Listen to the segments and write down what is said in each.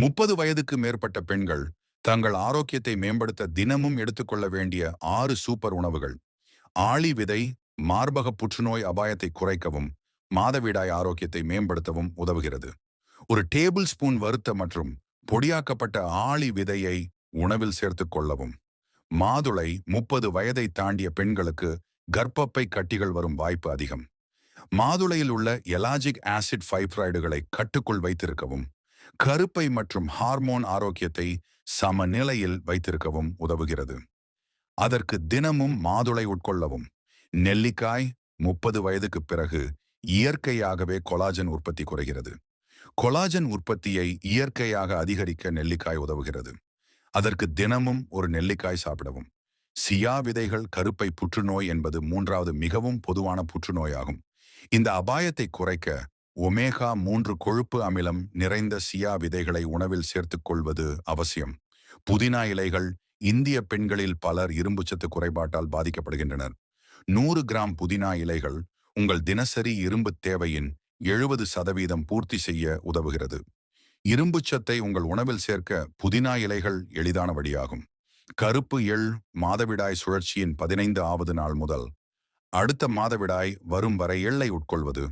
முப்பது வயதுக்கு மேற்பட்ட பெண்கள் தங்கள் ஆரோக்கியத்தை மேம்படுத்த தினமும் எடுத்துக்கொள்ள வேண்டிய ஆறு சூப்பர் உணவுகள். ஆளி விதை மார்பக புற்றுநோய் அபாயத்தை குறைக்கவும் மாதவிடாய் ஆரோக்கியத்தை மேம்படுத்தவும் உதவுகிறது. ஒரு டேபிள் ஸ்பூன் வறுத்த மற்றும் பொடியாக்கப்பட்ட ஆளி விதையை உணவில் சேர்த்துக் கொள்ளவும். மாதுளை முப்பது வயதை தாண்டிய பெண்களுக்கு கர்ப்பப்பை கட்டிகள் வரும் வாய்ப்பு அதிகம். மாதுளையில் உள்ள எலாஜிக் ஆசிட் ஃபைப்ராய்டுகளை கட்டுக்குள் வைத்திருக்கவும். கருப்பை மற்றும் ஹார்மோன் ஆரோக்கியத்தை சமநிலையில் வைத்திருக்கவும் உதவுகிறது. அதற்கு தினமும் மாதுளை உட்கொள்ளவும். நெல்லிக்காய் முப்பது வயதுக்கு பிறகு இயற்கையாகவே கொலாஜன் உற்பத்தி குறைகிறது. கொலாஜன் உற்பத்தியை இயற்கையாக அதிகரிக்க நெல்லிக்காய் உதவுகிறது. அதற்கு தினமும் ஒரு நெல்லிக்காய் சாப்பிடவும். சியா விதைகள் கருப்பை புற்றுநோய் என்பது மூன்றாவது மிகவும் பொதுவான புற்றுநோயாகும். இந்த அபாயத்தை குறைக்க ஒமேகா மூன்று கொழுப்பு அமிலம் நிறைந்த சியா விதைகளை உணவில் சேர்த்துக் கொள்வது அவசியம். புதினா இலைகள் இந்திய பெண்களில் பலர் இரும்புச்சத்து குறைபாட்டால் பாதிக்கப்படுகின்றனர். நூறு கிராம் புதினா இலைகள் உங்கள் தினசரி இரும்பு தேவையின் எழுபது சதவீதம் பூர்த்தி செய்ய உதவுகிறது. இரும்புச்சத்தை உங்கள் உணவில் சேர்க்க புதினா இலைகள் எளிதான வழியாகும். கருப்பு எள் மாதவிடாய் சுழற்சியின் பதினைந்து ஆவது நாள் முதல். அடுத்த மாதவிடாய் வரும் வரை எள்ளை உட்கொள்வது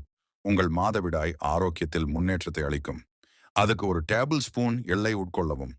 உங்கள் மாதவிடாய் ஆரோக்கியத்தில் முன்னேற்றத்தை அளிக்கும். அதுக்கு ஒரு டேபிள் ஸ்பூன் எள்ளை உட்கொள்ளவும்.